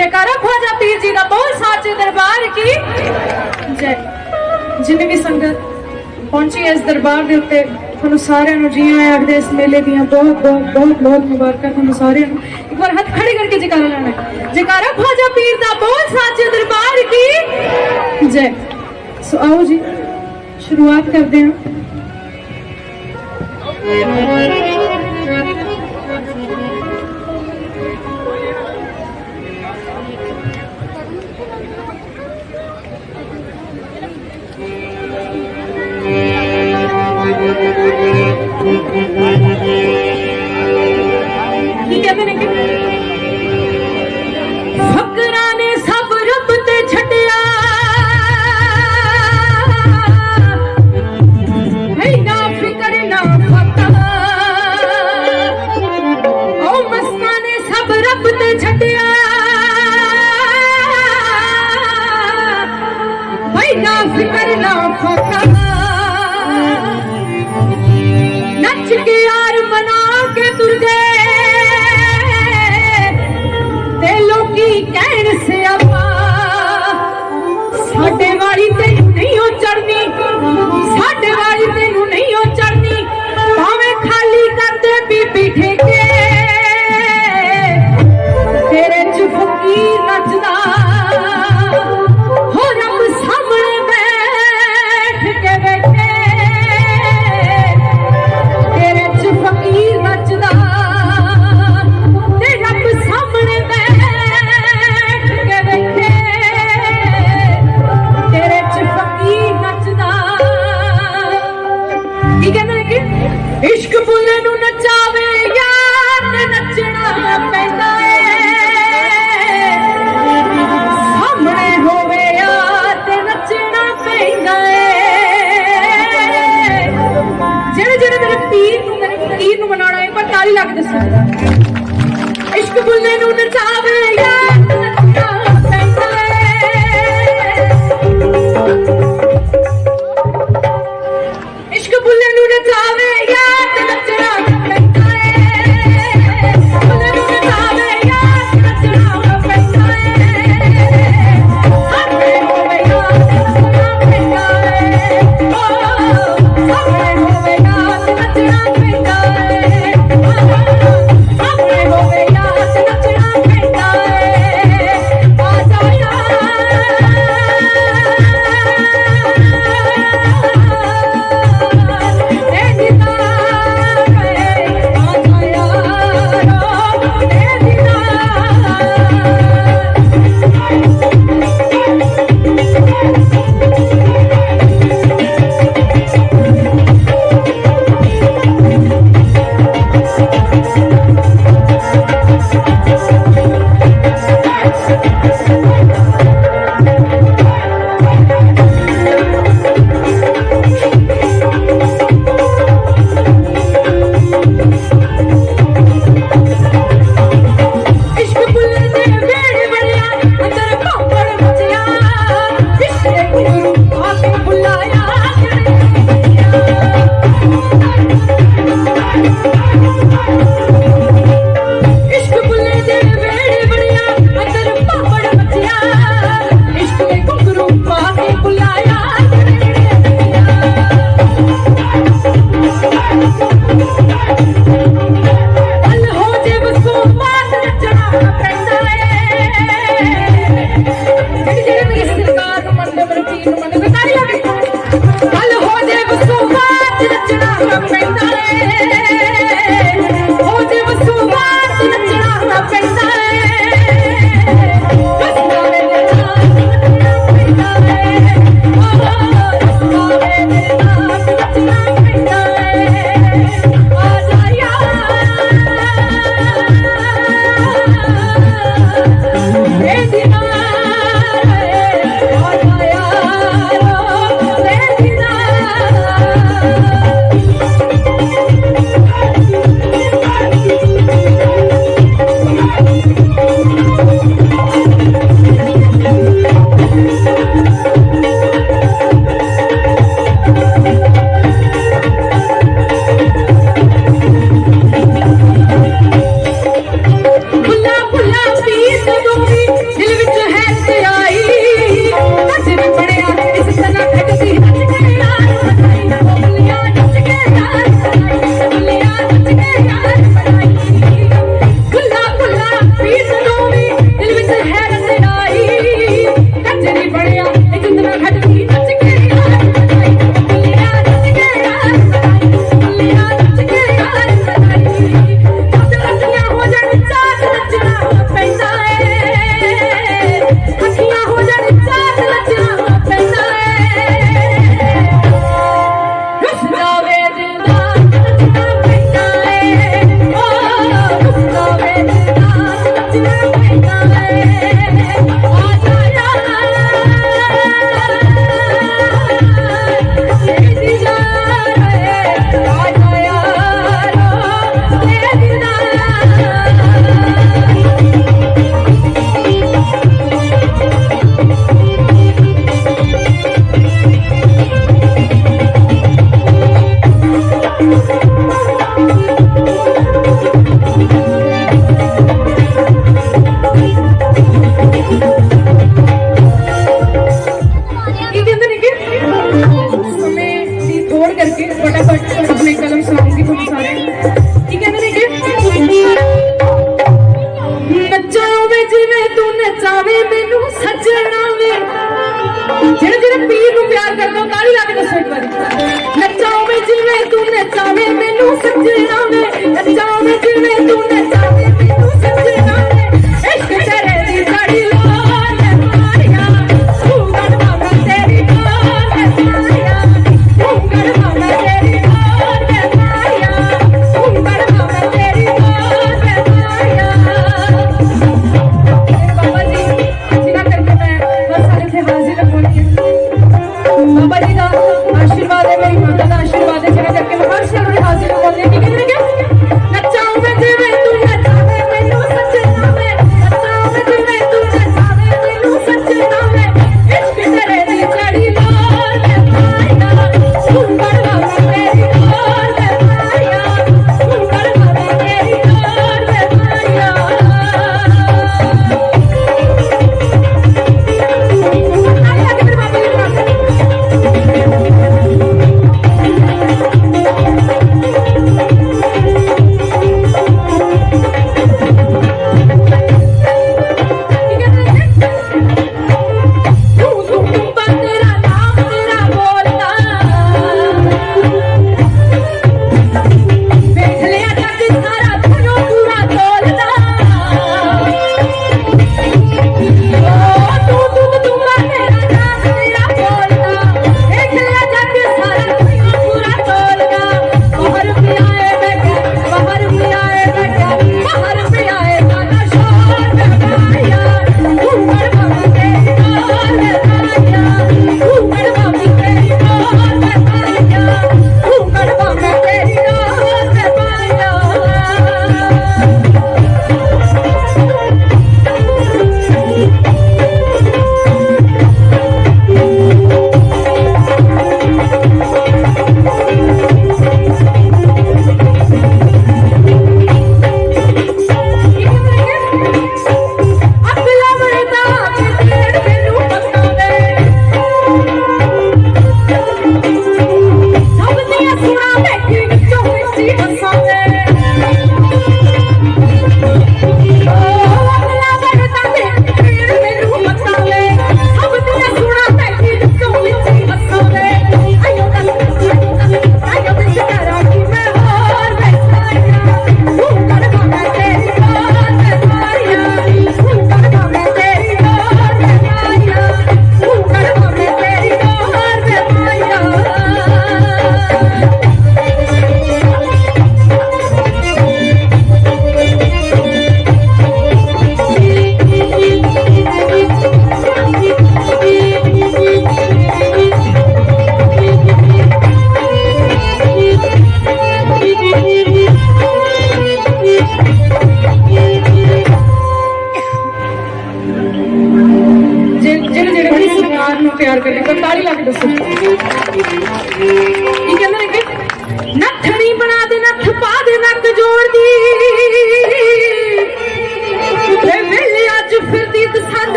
ਜੈਕਾਰਾ ਖਵਾਜਾ ਪੀਰ ਜੀ ਦਾ ਬੋਲ ਸਾਚੇ ਦਰਬਾਰ ਕੀ? ਜੈ। ਜਿੰਨੇ ਵੀ ਸੰਗਤ ਪਹੁੰਚੀ ਇਸ ਦਰਬਾਰ ਦੇ ਉੱਤੇ, ਤੁਹਾਨੂੰ ਸਾਰਿਆਂ ਨੂੰ ਜੀ ਆਇਆਂ ਆਖਦੇ ਇਸ ਮੇਲੇ ਦੀਆਂ ਬਹੁਤ ਬਹੁਤ ਬਹੁਤ ਬਹੁਤ ਮੁਬਾਰਕਾਂ ਤੁਹਾਨੂੰ ਸਾਰਿਆਂ ਨੂੰ। ਇੱਕ ਵਾਰ ਹੱਥ ਖੜੇ ਕਰਕੇ ਜੈਕਾਰਾ ਲਾਣਾ ਹੈ। ਜੈਕਾਰਾ ਖਵਾਜਾ ਪੀਰ ਦਾ ਬੋਲ ਸਾਚੇ ਦਰਬਾਰ ਕੀ? ਜੈ। ਸੋ ਆਓ ਜੀ, ਸ਼ੁਰੂਆਤ ਕਰਦੇ ਹਾਂ। ਇਸ਼ਕ ਫੁੱਲ ਨੂੰ ਨਚਾਵੇ, ਯਾਰ ਤੇ ਨੱਚਣਾ ਪੈਂਦਾ ਏ। ਸਾਹਮਣੇ ਹੋਵੇ ਯਾਰ ਤੇ ਨੱਚਣਾ ਪੈਂਦਾ ਏ। ਜਿਹੜੇ ਜਿਹੜੇ ਮੇਰੇ ਪੀਰ ਨੂੰ, ਮੇਰੇ ਪੀਰ ਨੂੰ ਮਨਾਉਣਾ ਏ ਪਰ ਤਾਲੀ ਲੱਗ ਦੱਸੋ। ਇਸ਼ਕ ਫੁੱਲ ਨੂੰ ਨਚਾਵੇ, ਯਾਰ ਨੱਚਣਾ ਪੈਂਦਾ ਏ।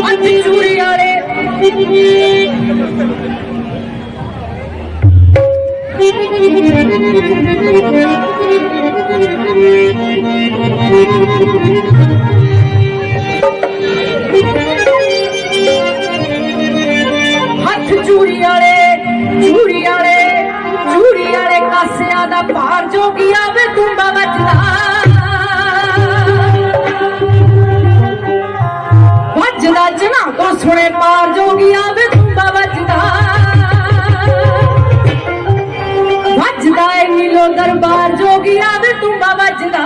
ਅੱਧੀ ਚੂਰੀ ਵਾਲੇ। ਹੱਥ ਚੂਰੀ ਵਾਲੇ ਚੂਰੀ ਵਾਲੇ ਚੂਰੀ ਵਾਲੇ ਕਾਸਿਆਂ ਦਾ ਭਾਰ ਜੋਗੀਆਂ ਵੇ ਤੁੰਬਾ ਵੱਜਦਾ ਵੱਜਦਾ ਜਿਨ੍ਹਾਂ ਕੋ ਸੁਣੇ ਪਾਰ ਜੋਗੀਆਂ ਵੇ ਤੁੰਬਾ ਵੱਜਦਾ। ਵੱਜਦਾ ਏ ਨੀਲੋ ਦਰਬਾਰ ਜੋਗੀਆਂ ਵੇ ਤੁੰਬਾ ਵੱਜਦਾ।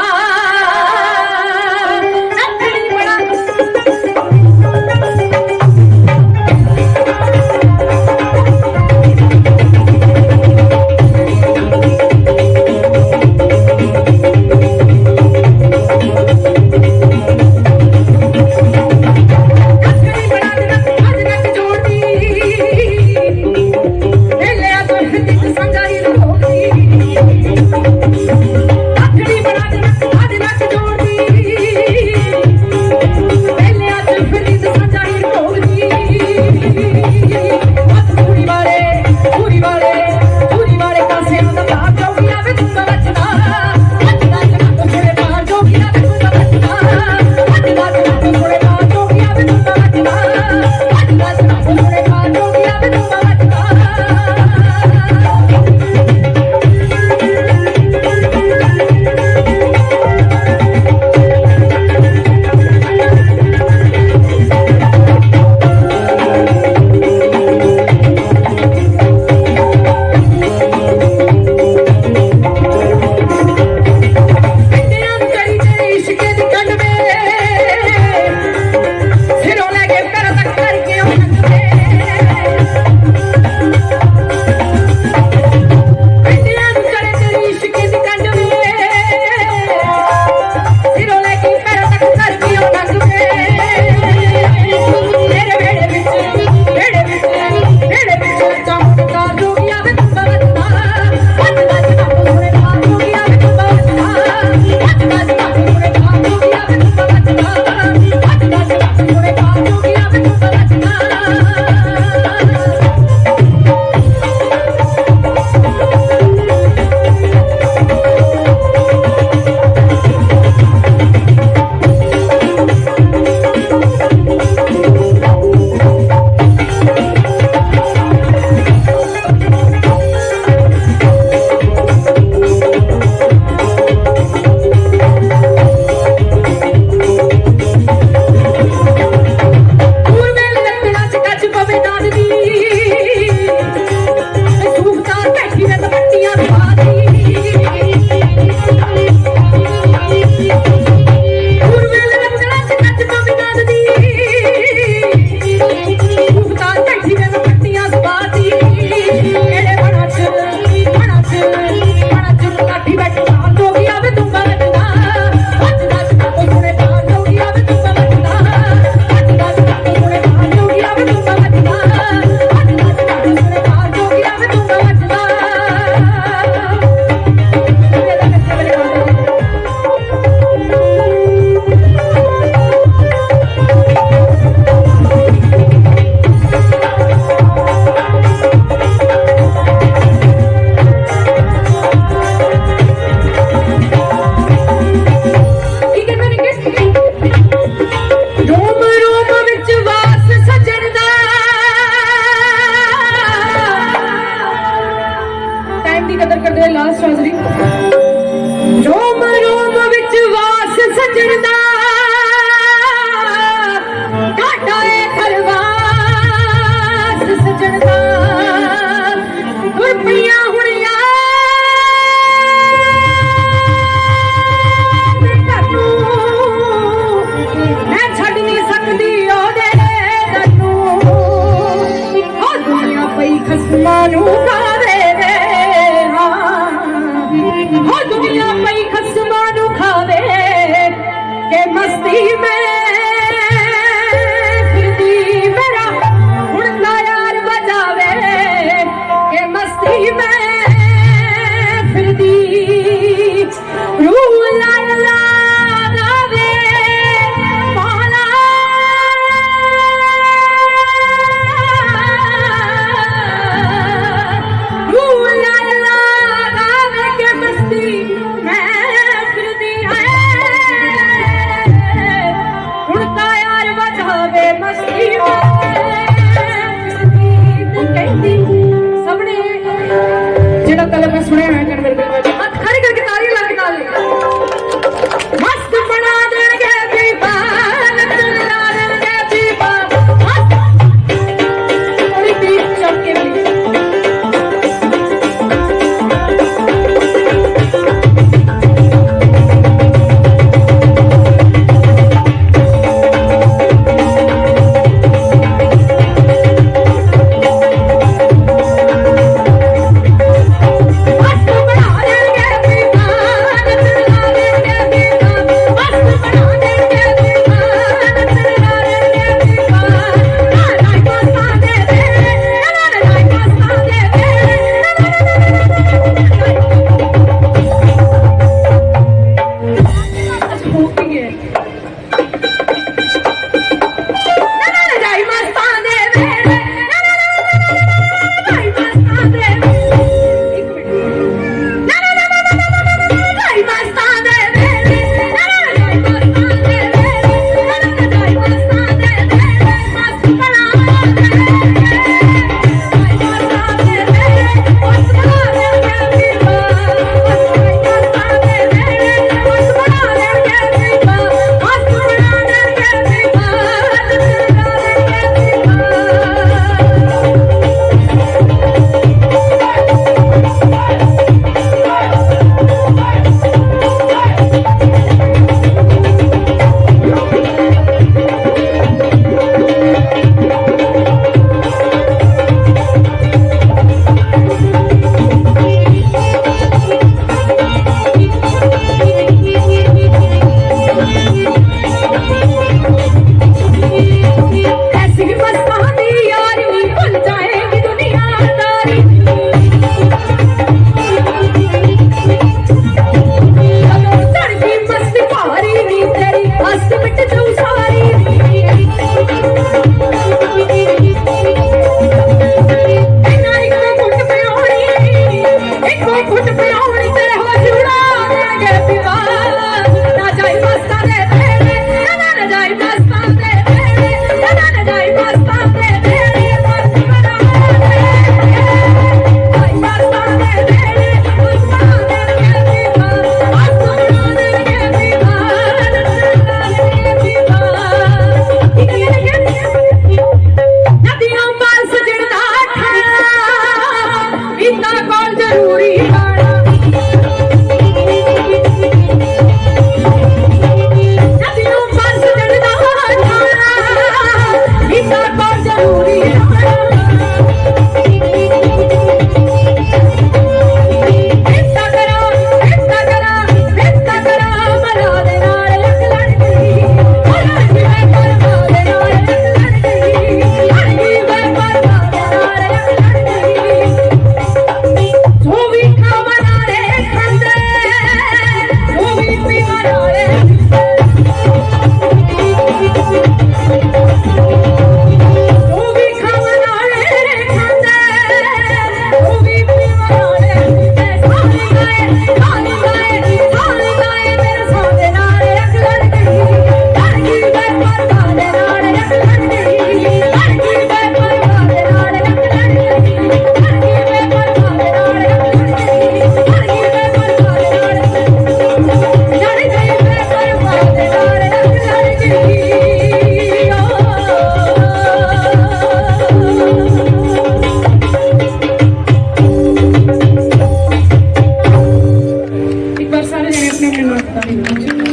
ਤੁਸੀਂ ਮੈਨੂੰ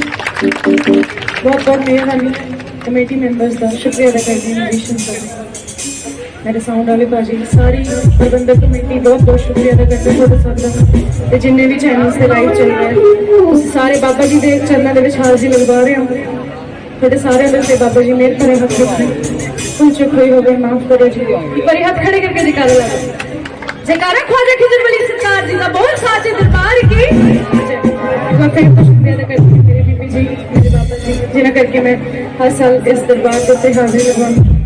ਬਹੁਤ ਬਹੁਤ ਮਿਹਰਬਾਨੀ ਕਮੇਟੀ ਮੈਂਬਰਸ ਦਾ ਸ਼ੁਕਰੀਆ ਅਦਾ ਕਰਦੀ ਹਾਂ ਵਿਸ਼ਨ ਸਰ ਮੇਰੇ ਸਾਊਂਡ ਵਾਲੇ ਭਾਜੀ, ਸਾਰੀ ਪ੍ਰਬੰਧਕ ਕਮੇਟੀ ਬਹੁਤ ਬਹੁਤ ਸ਼ੁਕਰੀਆ ਅਦਾ ਕਰਦੇ ਤੁਹਾਡੇ ਸਭ ਦਾ। ਤੇ ਜਿੰਨੇ ਵੀ ਚੈਨਲਸ ਤੇ ਲਾਈਵ ਚੱਲ ਰਿਹਾ ਤੁਸੀਂ ਸਾਰੇ ਬਾਬਾ ਜੀ ਦੇ ਚਰਨਾਂ ਦੇ ਵਿੱਚ ਹਾਜ਼ਰੀ ਲਗਵਾ ਰਹੇ ਹੋ। ਤੁਹਾਡੇ ਸਾਰਿਆਂ ਦੇ ਤੇ ਬਾਬਾ ਜੀ ਮਿਹਰ ਕਰੇ ਹੱਥ ਰੱਖੇ ਕੁਝ ਕੋਈ ਹੋਵੇ ਮਾਫ ਕਰੋ ਜੀ। ਪਰੇ ਹੱਥ ਖੜੇ ਕਰਕੇ ਜਕਾਰਾ ਲਾ ਜਕਾਰਾ ਖਵਾਜਾ ਖਿਜ਼ਰ ਵਲੀ ਸਰਕਾਰ ਜੀ ਦਾ ਬਹੁਤ ਸਾਚੇ ਦਰਬਾਰ ਕੀ? ਵਾਕਈ ਬਹੁਤ ਸ਼ੁਕਰੀਆ ਅਦਾ ਕਰਦੀ ਹਾਂ ਮੇਰੇ ਬੀਬੀ ਜੀ, ਮੇਰੇ ਬਾਬਾ ਜੀ ਜਿਨ੍ਹਾਂ ਕਰਕੇ ਮੈਂ ਹਰ ਸਾਲ ਇਸ ਦਰਬਾਰ ਦੇ ਹਾਜ਼ਰ ਹਾਜ਼ਰੀ